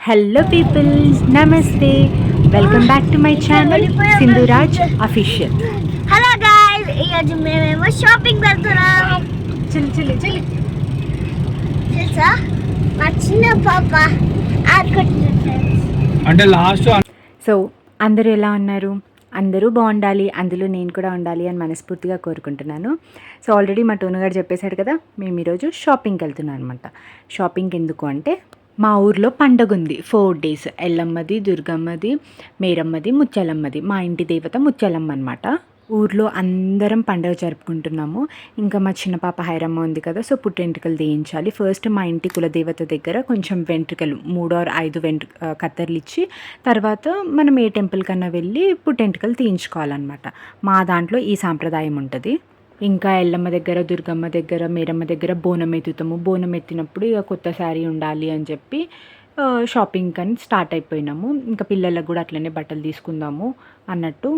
Hello peoples నమస్తే welcome back to my channel Sindhuraj official hello guys ఈరోజు మేమేమో shopping వెళ్తున్నాం చిల్లి చిల్లి చిల్లి తెలుసా మా చిన్న పాప ఆడుకుంటుంది అంటే లాస్ట్ సో అందరూ ఎలా ఉన్నారు? అందరూ బాగుండాలి అందులో నేను కూడా ఉండాలి అని మనస్ఫూర్తిగా కోరుకుంటున్నాను. సో ఆల్రెడీ మా టోను గారు చెప్పేశాడు కదా మేము ఈరోజు షాపింగ్కి వెళ్తున్నాం అనమాట షాపింగ్ ఎందుకు అంటే మా ఊర్లో పండగ ఉంది. ఫోర్ డేస్ ఎల్లమ్మది దుర్గమ్మది మేరమ్మది ముత్యాలమ్మది. మా ఇంటి దేవత ముత్యాలమ్మ అనమాట ఊర్లో అందరం పండగ జరుపుకుంటున్నాము. ఇంకా మా చిన్న పాప హైరమ్మ ఉంది కదా సో పుట్టెంట్రుకలు తీయించాలి ఫస్ట్ మా ఇంటి కులదేవత దగ్గర కొంచెం వెంట్రుకలు మూడు ఆరు ఐదు వెంట్రు ఆ, కత్తెరలు ఇచ్చి తర్వాత మనం ఏ టెంపుల్ కన్నా వెళ్ళి పుట్టెంట్రుకలు తీయించుకోవాలన్నమాట. మా దాంట్లో ఈ సాంప్రదాయం ఉంటుంది. ఇంకా ఎల్లమ్మ దగ్గర దుర్గమ్మ దగ్గర మేరమ్మ దగ్గర బోనం ఎత్తుతాము. బోనం ఎత్తినప్పుడు ఇక కొత్త శారీ ఉండాలి అని చెప్పి షాపింగ్ కని స్టార్ట్ అయిపోయినాము. ఇంకా పిల్లలకు కూడా అట్లనే బట్టలు తీసుకుందాము అన్నట్టు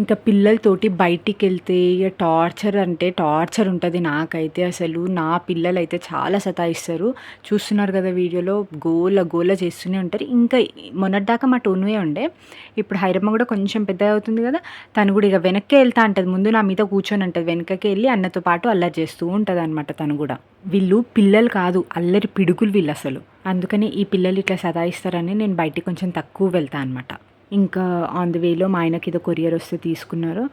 ఇంకా పిల్లలతోటి బయటికి వెళ్తే ఇక టార్చర్ అంటే టార్చర్ ఉంటుంది నాకైతే అసలు. నా పిల్లలు అయితే చాలా సతాయిస్తారు. చూస్తున్నారు కదా వీడియోలో గోల గోల చేస్తూనే ఉంటారు. ఇంకా మొన్నటిదాకా మా టోనువే ఉండే. ఇప్పుడు హైరమ్మ కూడా కొంచెం పెద్దగా అవుతుంది కదా తను కూడా ఇక వెనక్కి వెళ్తా ఉంటుంది ముందు నా మీద కూర్చొని ఉంటుంది వెనకకి వెళ్ళి అన్నతో పాటు అల్లరి చేస్తూ ఉంటుంది అనమాట తను కూడా. వీళ్ళు పిల్లలు కాదు అల్లరి పిడుగులు వీళ్ళు అసలు. అందుకని ఈ పిల్లలు ఇట్లా సతాయిస్తారని నేను బయటికి కొంచెం తక్కువ వెళ్తా అనమాట ఇంకా ఆన్ ది వేలో మా ఆయనకి ఏదో కొరియర్ వస్తే తీసుకున్నారు.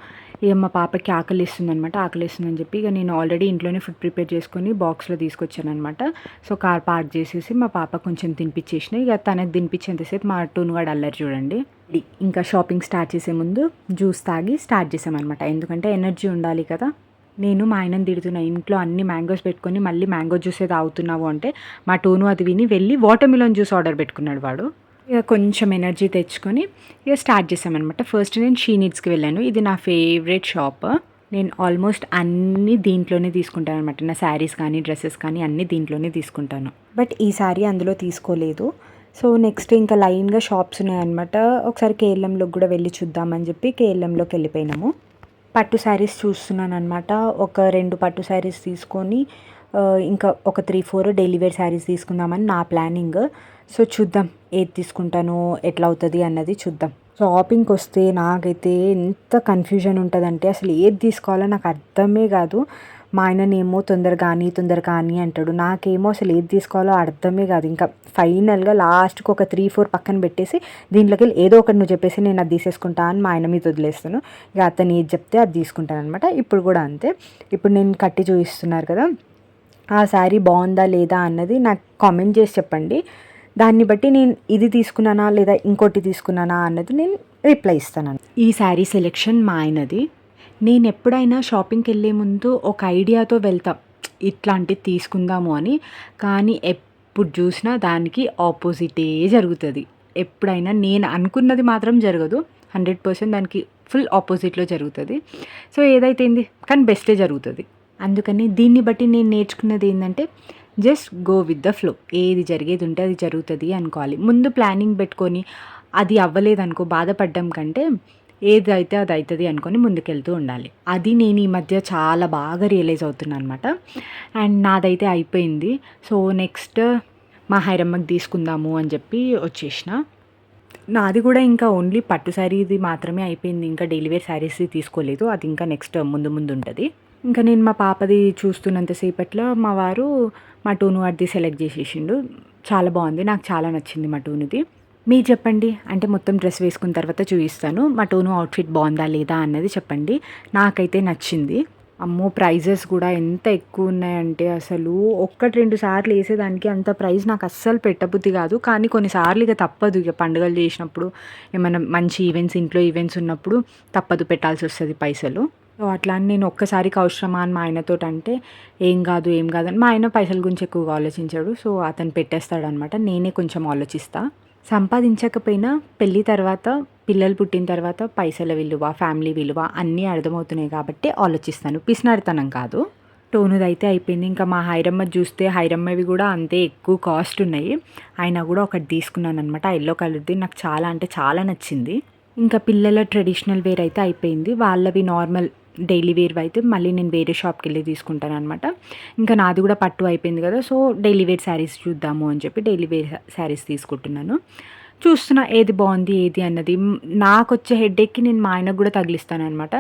ఇక మా పాపకి ఆకలి ఇస్తుంది అనమాట ఆకలి ఇస్తుందని చెప్పి ఇక నేను ఆల్రెడీ ఇంట్లోనే ఫుడ్ ప్రిపేర్ చేసుకొని బాక్స్లో తీసుకొచ్చాను అనమాట సో కార్ పార్క్ చేసేసి మా పాప కొంచెం తినిపించేసిన. ఇక తనకి తినిపించేంతసేపు మా టూనుగాడు అల్లరి చూడండి. ఇంకా షాపింగ్ స్టార్ట్ చేసే ముందు జ్యూస్ తాగి స్టార్ట్ చేసామన్నమాట. ఎందుకంటే ఎనర్జీ ఉండాలి కదా. నేను మా ఆయనని తిడుతున్నా ఇంట్లో అన్ని మ్యాంగోస్ పెట్టుకొని మళ్ళీ మ్యాంగో జ్యూసే తాగుతున్నావు అంటే మా టోను అది విని వెళ్ళి వాటర్ మిలన్ జ్యూస్ ఆర్డర్ పెట్టుకున్నాడు వాడు. ఇక కొంచెం ఎనర్జీ తెచ్చుకొని ఇక స్టార్ట్ చేసామన్నమాట. ఫస్ట్ నేను షీ నీడ్స్కి వెళ్ళాను. ఇది నా ఫేవరెట్ షాప్ నేను ఆల్మోస్ట్ అన్నీ దీంట్లోనే తీసుకుంటాను అనమాట నా శారీస్ కానీ డ్రెస్సెస్ కానీ అన్నీ దీంట్లోనే తీసుకుంటాను. బట్ ఈ సారీ అందులో తీసుకోలేదు. సో నెక్స్ట్ ఇంకా లైన్గా షాప్స్ ఉన్నాయన్నమాట. ఒకసారి కేఎల్ఎంలోకి కూడా వెళ్ళి చూద్దామని చెప్పి కేఎల్ఎంలోకి వెళ్ళిపోయినాము. పట్టు శారీస్ చూస్తున్నాను అనమాట ఒక రెండు పట్టు శారీస్ తీసుకొని ఇంకా ఒక three four daily wear sarees తీసుకుందామని నా ప్లానింగ్ సో చూద్దాం. ఏది తీసుకుంటానో ఎట్లా అవుతుంది అన్నది చూద్దాం. షాపింగ్కి వస్తే నాకైతే ఎంత కన్ఫ్యూజన్ ఉంటుందంటే అసలు ఏది తీసుకోవాలో నాకు అర్థమే కాదు. మా ఆయననేమో తొందర కానీ తొందర కానీ అంటాడు. నాకేమో అసలు ఏది తీసుకోవాలో అర్థమే కాదు. ఇంకా ఫైనల్గా లాస్ట్కి ఒక త్రీ ఫోర్ పక్కన పెట్టేసి దీంట్లోకి వెళ్ళి ఏదో ఒకటి నువ్వు చెప్పేసి నేను అది తీసేసుకుంటా అని మా ఆయన మీద వదిలేస్తాను. ఇక అతను ఏది చెప్తే అది తీసుకుంటాను అనమాట ఇప్పుడు కూడా అంతే. ఇప్పుడు నేను కట్టి చూపిస్తున్నారు కదా ఆ శారీ బాగుందా లేదా అన్నది నాకు కామెంట్ చేసి చెప్పండి. దాన్ని బట్టి నేను ఇది తీసుకున్నానా లేదా ఇంకోటి తీసుకున్నానా అన్నది నేను రిప్లై ఇస్తాను. ఈ శారీ సెలెక్షన్ మా ఆయనది. నేను ఎప్పుడైనా షాపింగ్కి వెళ్ళే ముందు ఒక ఐడియాతో వెళ్తాం ఇట్లాంటిది తీసుకుందాము అని. కానీ ఎప్పుడు చూసినా దానికి ఆపోజిటే జరుగుతుంది. ఎప్పుడైనా నేను అనుకున్నది మాత్రం జరగదు. హండ్రెడ్ పర్సెంట్ దానికి ఫుల్ ఆపోజిట్లో జరుగుతుంది. సో ఏదైతే ఏంది? కానీ బెస్టే జరుగుతుంది. అందుకని దీన్ని బట్టి నేను నేర్చుకున్నది ఏంటంటే just go with the flow. ఏది జరిగేది ఉంటే అది జరుగుతుంది అనుకోవాలి. ముందు ప్లానింగ్ పెట్టుకొని అది అవ్వలేదు అనుకో బాధపడ్డం కంటే ఏదైతే అది అవుతుంది అనుకొని ముందుకెళ్తూ ఉండాలి. అది నేను ఈ మధ్య చాలా బాగా రియలైజ్ అవుతున్నాను అనమాట అండ్ నాదైతే అయిపోయింది. సో నెక్స్ట్ మా హైరమ్మకి తీసుకుందాము అని చెప్పి వచ్చేసిన. నాది కూడా ఇంకా ఓన్లీ పట్టు శారీది మాత్రమే అయిపోయింది. ఇంకా డైలీ వేర్ శారీస్ తీసుకోలేదు. అది ఇంకా నెక్స్ట్ ముందు ముందు ఉంటుంది. ఇంకా నేను మా పాపది చూస్తున్నంతసేపట్లో మా వారు మా టూను అది సెలెక్ట్ చేసేసిండు. చాలా బాగుంది. నాకు చాలా నచ్చింది మా టూనుది. మీరు చెప్పండి. అంటే మొత్తం డ్రెస్ వేసుకున్న తర్వాత చూపిస్తాను. మా టోను అవుట్ఫిట్ బాగుందా లేదా అన్నది చెప్పండి. నాకైతే నచ్చింది. అమ్మో ప్రైజెస్ కూడా ఎంత ఎక్కువ ఉన్నాయంటే అసలు ఒక్కటి రెండు సార్లు వేసేదానికి అంత ప్రైస్ నాకు అస్సలు పెట్టబుద్ధి కాదు. కానీ కొన్నిసార్లు ఇక తప్పదు. ఇక పండుగలు చేసినప్పుడు ఏమైనా మంచి ఈవెంట్స్ ఇంట్లో ఈవెంట్స్ ఉన్నప్పుడు తప్పదు పెట్టాల్సి వస్తుంది పైసలు. సో అట్లా అని నేను ఒక్కసారికి అవసరమా అని మా ఆయనతో అంటే ఏం కాదు ఏం కాదు అని మా ఆయన పైసల గురించి ఎక్కువగా ఆలోచించాడు. సో అతను పెట్టేస్తాడనమాట. నేనే కొంచెం ఆలోచిస్తా. సంపాదించకపోయినా పెళ్ళి తర్వాత పిల్లలు పుట్టిన తర్వాత పైసల విలువ ఫ్యామిలీ విలువ అన్నీ అర్థమవుతున్నాయి కాబట్టి ఆలోచిస్తాను. పిసినారితనం కాదు. టోనుది అయితే అయిపోయింది. ఇంకా మా హైరమ్మ చూస్తే హైరమ్మవి కూడా అంతే ఎక్కువ కాస్ట్ ఉన్నాయి. అయినా కూడా ఒకటి తీసుకున్నాను అనమాట ఎల్లో కలర్ది నాకు చాలా అంటే చాలా నచ్చింది. ఇంకా పిల్లల ట్రెడిషనల్ వేర్ అయితే అయిపోయింది. వాళ్ళవి నార్మల్ డైలీ వేర్ అయితే మళ్ళీ నేను వేరే షాప్కి వెళ్ళి తీసుకుంటాను అనమాట ఇంకా నాది కూడా పట్టు అయిపోయింది కదా సో డైలీ వేర్ శారీస్ చూద్దాము అని చెప్పి డైలీ వేర్ శారీస్ తీసుకుంటున్నాను. చూస్తున్నా ఏది బాగుంది ఏది అన్నది. నాకు వచ్చే హెడ్ఏక్కి నేను మా ఆయనకు కూడా తగిలిస్తాను అనమాట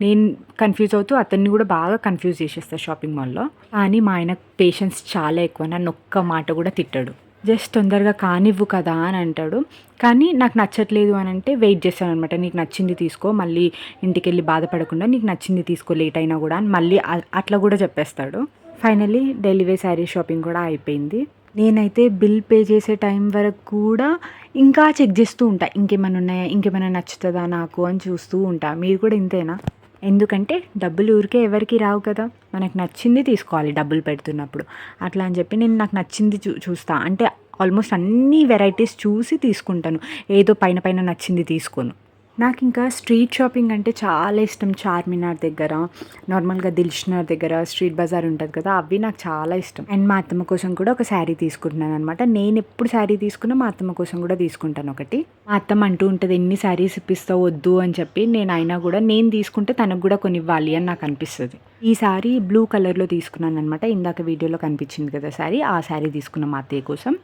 నేను కన్ఫ్యూజ్ అవుతూ అతన్ని కూడా బాగా కన్ఫ్యూజ్ చేసేస్తాను షాపింగ్ మాల్లో కానీ మా ఆయన పేషెన్స్ చాలా ఎక్కువ నన్ను ఒక్క మాట కూడా తిట్టాడు. జస్ట్ తొందరగా కానివ్వు కదా అని అంటాడు. కానీ నాకు నచ్చట్లేదు అని అంటే వెయిట్ చేస్తాను అనమాట నీకు నచ్చింది తీసుకో మళ్ళీ ఇంటికి వెళ్ళి బాధపడకుండా నీకు నచ్చింది తీసుకో లేట్ అయినా కూడా అని మళ్ళీ అట్లా కూడా చెప్పేస్తాడు. ఫైనలీ డెలివరీ శారీ షాపింగ్ కూడా అయిపోయింది. నేనైతే బిల్ పే చేసే టైం వరకు కూడా ఇంకా చెక్ చేస్తూ ఉంటా. ఇంకేమైనా ఉన్నాయా? ఇంకేమైనా నచ్చుతుందా నాకు అని చూస్తూ ఉంటా. మీరు కూడా ఇంతేనా? ఎందుకంటే డబ్బులు ఊరికే ఎవరికి రావు కదా. మనకు నచ్చింది తీసుకోవాలి డబ్బులు పెడుతున్నప్పుడు. అట్లా అని చెప్పి నేను నాకు నచ్చింది చూ చూస్తా. అంటే ఆల్మోస్ట్ అన్ని వెరైటీస్ చూసి తీసుకుంటాను. ఏదో పైన పైన నచ్చింది తీసుకోను. నాకు ఇంకా స్ట్రీట్ షాపింగ్ అంటే చాలా ఇష్టం చార్మినార్ దగ్గర నార్మల్గా దిల్షినార్ దగ్గర స్ట్రీట్ బజార్ ఉంటుంది కదా అవి నాకు చాలా ఇష్టం. అండ్ మా అత్తమ్మ కోసం కూడా ఒక శారీ తీసుకుంటున్నాను అనమాట నేను ఎప్పుడు శారీ తీసుకున్నా మా అత్తమ్మ కోసం కూడా తీసుకుంటాను ఒకటి. మా అత్తమ్మ అంటూ ఉంటుంది ఎన్ని శారీస్ ఇప్పిస్తావు వద్దు అని చెప్పి నేను అయినా కూడా నేను తీసుకుంటే తనకు కూడా కొన్ని ఇవ్వాలి అని నాకు అనిపిస్తుంది. ఈ శారీ బ్లూ కలర్లో తీసుకున్నాను అనమాట ఇందాక వీడియోలో కనిపించింది కదా శారీ ఆ శారీ తీసుకున్న మా అత్తయ్య కోసం.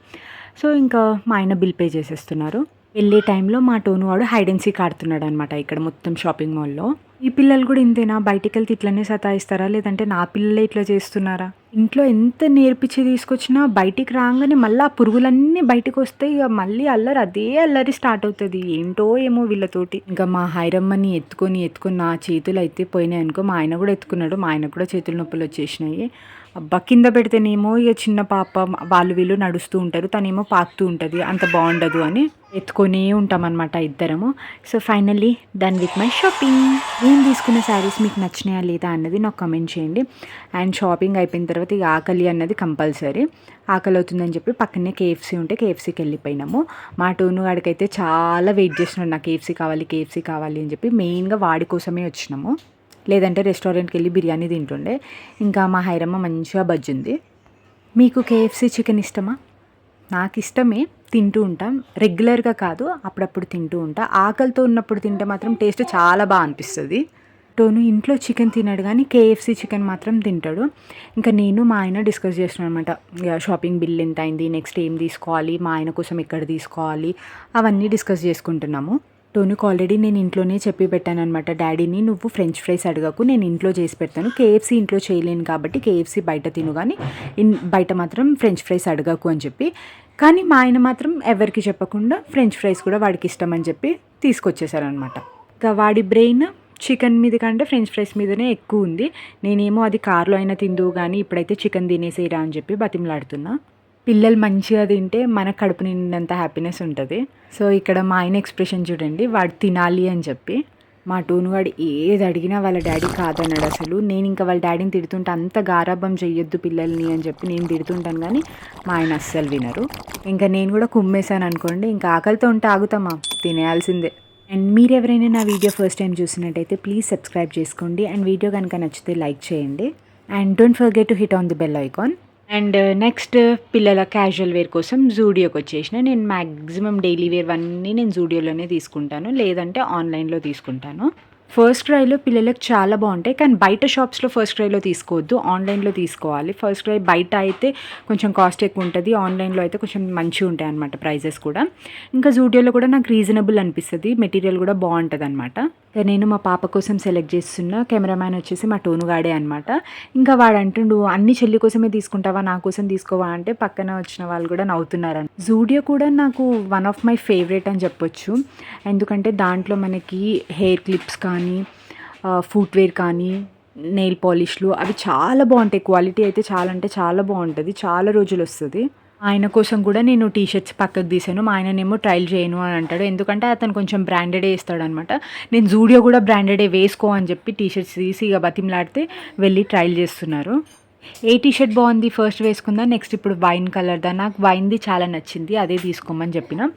సో ఇంకా మా ఆయన బిల్ పే చేసేస్తున్నారు. వెళ్ళే టైంలో మా టోను వాడు హైడ్ అండ్ సీక్ ఆడుతున్నాడు అనమాట ఇక్కడ మొత్తం షాపింగ్ మాల్లో ఈ పిల్లలు కూడా ఇంతేనా? బయటికి వెళ్తే ఇట్లనే సతాయిస్తారా? లేదంటే నా పిల్లలే ఇట్లా చేస్తున్నారా? ఇంట్లో ఎంత నేర్పించి తీసుకొచ్చినా బయటికి రాగానే మళ్ళీ ఆ పురుగులన్నీ బయటకు వస్తే ఇక మళ్ళీ అల్లరి అదే అల్లరి స్టార్ట్ అవుతుంది. ఏంటో ఏమో వీళ్ళతోటి. ఇంకా మా హైరమ్మని ఎత్తుకొని ఎత్తుకొని నా చేతులు అయితే పోయినాయి అనుకో మా ఆయన కూడా ఎత్తుకున్నాడు. మా ఆయన కూడా చేతుల నొప్పులు వచ్చేసినాయి. అబ్బా కింద పెడితేనేమో ఇక చిన్న పాప వాళ్ళు వీళ్ళు నడుస్తూ ఉంటారు తనేమో పాకుతూ ఉంటుంది అంత బాగుండదు అని ఎత్తుకొని ఉంటామన్నమాట ఇద్దరము. So finally done with my shopping నేను తీసుకున్న శారీస్ మీకు నచ్చినాయా లేదా అన్నది నాకు కమెంట్ చేయండి. అండ్ షాపింగ్ అయిపోయిన తర్వాత ఇక ఆకలి అన్నది కంపల్సరీ. ఆకలి అవుతుందని చెప్పి పక్కనే కేఎఫ్సీ ఉంటే కేఎఫ్సీకి వెళ్ళిపోయినాము. మా టోను వాడికైతే చాలా వెయిట్ చేస్తున్నాడు నాకు కేఎఫ్సీ కావాలి కేఎఫ్సీ కావాలి అని చెప్పి మెయిన్గా వాడి కోసమే వచ్చినాము. లేదంటే రెస్టారెంట్కి వెళ్ళి బిర్యానీ తింటుండే. ఇంకా మా హైరమ్మ మంచిగా బజ్జుంది. మీకు కేఎఫ్సి చికెన్ ఇష్టమా? నాకు ఇష్టమే. తింటూ ఉంటాం. రెగ్యులర్గా కాదు అప్పుడప్పుడు తింటూ ఉంటా. ఆకలితో ఉన్నప్పుడు తింటే మాత్రం టేస్ట్ చాలా బాగా అనిపిస్తుంది. టోను ఇంట్లో చికెన్ తినడు కానీ కేఎఫ్సీ చికెన్ మాత్రం తింటాడు. ఇంకా నేను మా ఆయన డిస్కస్ చేస్తున్నాను అనమాట షాపింగ్ బిల్ ఎంత అయింది నెక్స్ట్ ఏం తీసుకోవాలి మా ఆయన కోసం ఎక్కడ తీసుకోవాలి అవన్నీ డిస్కస్ చేసుకుంటున్నాము. టోనుకు ఆల్రెడీ నేను ఇంట్లోనే చెప్పి పెట్టాను అనమాట డాడీని నువ్వు ఫ్రెంచ్ ఫ్రైస్ అడగకు నేను ఇంట్లో చేసి పెడతాను. కేఎఫ్సీ ఇంట్లో చేయలేను కాబట్టి కేఎఫ్సీ బయట తిను కానీ ఇన్ బయట మాత్రం ఫ్రెంచ్ ఫ్రైస్ అడగకు అని చెప్పి. కానీ మా ఆయన మాత్రం ఎవరికి చెప్పకుండా ఫ్రెంచ్ ఫ్రైస్ కూడా వాడికి ఇష్టం అని చెప్పి తీసుకొచ్చేసారనమాట ఇంకా వాడి బ్రెయిన్ చికెన్ మీద కంటే ఫ్రెంచ్ ఫ్రైస్ మీదనే ఎక్కువ ఉంది. నేనేమో అది కార్లో అయినా తిందువు కానీ ఇప్పుడైతే చికెన్ తినేసేయరా అని చెప్పి బతిమలాడుతున్నా. పిల్లలు మంచిగా తింటే మన కడుపు నిండినంత హ్యాపీనెస్ ఉంటుంది. సో ఇక్కడ మా ఆయన ఎక్స్ప్రెషన్ చూడండి వాడు తినాలి అని చెప్పి మా టూను వాడు ఏది అడిగినా వాళ్ళ డాడీ కాదన్నాడు అసలు. నేను ఇంకా వాళ్ళ డాడీని తిడుతుంటే అంత గారాభం చెయ్యొద్దు పిల్లల్ని అని చెప్పి నేను తిడుతుంటాను కానీ మా ఆయన అస్సలు వినరు. ఇంకా నేను కూడా కుమ్మేశాను అనుకోండి ఇంకా ఆకలితో ఉంటే ఆగుతామా? తినేయాల్సిందే. అండ్ మీరు ఎవరైనా నా వీడియో ఫస్ట్ టైం చూసినట్టయితే ప్లీజ్ సబ్స్క్రైబ్ చేసుకోండి. అండ్ వీడియో కనుక నచ్చితే లైక్ చేయండి. And don't forget to hit on the bell icon and next పిల్లల క్యాజువల్ వేర్ కోసం జూడియోకి వచ్చేసిన. నేను మ్యాక్సిమం డైలీ వేర్ అన్నీ నేను జూడియోలోనే తీసుకుంటాను. లేదంటే ఆన్లైన్లో తీసుకుంటాను. ఫస్ట్ క్రైలో పిల్లలకు చాలా బాగుంటాయి. కానీ బయట షాప్స్లో ఫస్ట్ క్రైలో తీసుకోవద్దు. ఆన్లైన్లో తీసుకోవాలి. ఫస్ట్ క్రై బయట అయితే కొంచెం కాస్ట్ ఎక్కువ ఉంటుంది. ఆన్లైన్లో అయితే కొంచెం మంచిగా ఉంటాయి అనమాట ప్రైజెస్ కూడా. ఇంకా జూడియోలో కూడా నాకు రీజనబుల్ అనిపిస్తుంది. మెటీరియల్ కూడా బాగుంటుంది అనమాట నేను మా పాప కోసం సెలెక్ట్ చేస్తున్న కెమెరామ్యాన్ వచ్చేసి మా టోనుగాడే అనమాట ఇంకా వాడు అంటుండు అన్ని చెల్లి కోసమే తీసుకుంటావా నా కోసం తీసుకోవా? అంటే పక్కన వచ్చిన వాళ్ళు కూడా నవ్వుతున్నారు జూడియో కూడా నాకు వన్ ఆఫ్ మై ఫేవరెట్ అని చెప్పొచ్చు. ఎందుకంటే దాంట్లో మనకి హెయిర్ క్లిప్స్ కానీ ఫుట్వేర్ కానీ నెయిల్ పాలిష్లు అవి చాలా బాగుంటాయి. క్వాలిటీ అయితే చాలా అంటే చాలా బాగుంటుంది. చాలా రోజులు వస్తుంది. ఆయన కోసం కూడా నేను టీ షర్ట్స్ పక్కకు తీసాను మా ఆయననేమో ట్రైల్ చేయను అని అంటాడు. ఎందుకంటే అతను కొంచెం బ్రాండెడే వేస్తాడు అనమాట నేను జూడియో కూడా బ్రాండెడే వేసుకో అని చెప్పి టీ షర్ట్స్ తీసి ఇక బతిమలాడితే వెళ్ళి ట్రైల్ చేస్తున్నారు. ఏ టీ షర్ట్ బాగుంది? ఫస్ట్ వేసుకుందా? నెక్స్ట్ ఇప్పుడు వైన్ కలర్దా నాకు వైన్ది చాలా నచ్చింది. అదే తీసుకోమని చెప్పిన.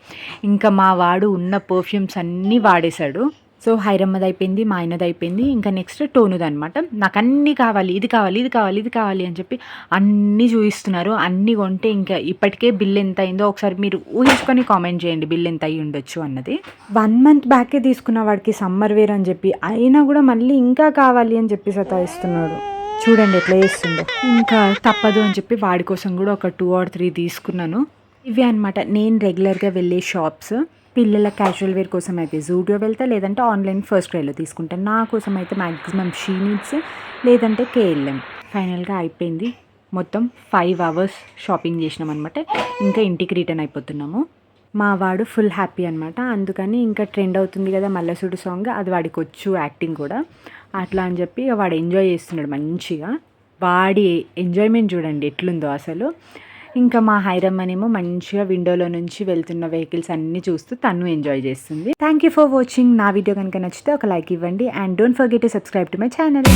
ఇంకా మా వాడు ఉన్న పర్ఫ్యూమ్స్ అన్నీ వాడేశాడు. సో హైరమ్మది అయిపోయింది మా ఆయనది అయిపోయింది ఇంకా నెక్స్ట్ టోనుది అనమాట నాకు అన్నీ కావాలి ఇది కావాలి ఇది కావాలి ఇది కావాలి అని చెప్పి అన్నీ చూపిస్తున్నారు అన్నీ కొంటే ఇంకా ఇప్పటికే బిల్ ఎంత అయిందో ఒకసారి మీరు ఊహించుకొని కామెంట్ చేయండి బిల్ ఎంత అయ్యి ఉండొచ్చు అన్నది. వన్ మంత్ బ్యాకే తీసుకున్న వాడికి సమ్మర్ వేర్ అని చెప్పి అయినా కూడా మళ్ళీ ఇంకా కావాలి అని చెప్పి సతాయిస్తున్నాడు. చూడండి ఎట్లా చేస్తుందో ఇంకా తప్పదు అని చెప్పి వాడి కోసం కూడా ఒక టూ ఆర్ త్రీ తీసుకున్నాను. ఇవే అనమాట నేను రెగ్యులర్గా వెళ్ళే షాప్స్. పిల్లల క్యాజువల్ వేర్ కోసం అయితే జూడియో వెళ్తా లేదంటే ఆన్లైన్ ఫస్ట్ క్రైలో తీసుకుంటాను నా కోసం అయితే మ్యాక్సిమం షీ నీడ్స్ లేదంటే కేఎల్ఎం ఫైనల్గా అయిపోయింది. మొత్తం ఫైవ్ అవర్స్ షాపింగ్ చేసినాం అనమాట ఇంకా ఇంటికి రిటర్న్ అయిపోతున్నాము. మా వాడు ఫుల్ హ్యాపీ అనమాట అందుకని ఇంకా ట్రెండ్ అవుతుంది కదా మల్లసుడు సాంగ్ అది వాడికి వచ్చు యాక్టింగ్ కూడా. అట్లా అని చెప్పి ఇక వాడు ఎంజాయ్ చేస్తున్నాడు మంచిగా. వాడి ఎంజాయ్మెంట్ చూడండి ఎట్లుందో అసలు. ఇంకా మా హైరమ్మనేమో మంచిగా విండోలో నుంచి వెళ్తున్న వెహికల్స్ అన్ని చూస్తూ తను ఎంజాయ్ చేస్తుంది. థ్యాంక్ యూ ఫర్ వాచింగ్ నా వీడియో కనుక నచ్చితే ఒక లైక్ ఇవ్వండి. And don't forget to subscribe to my channel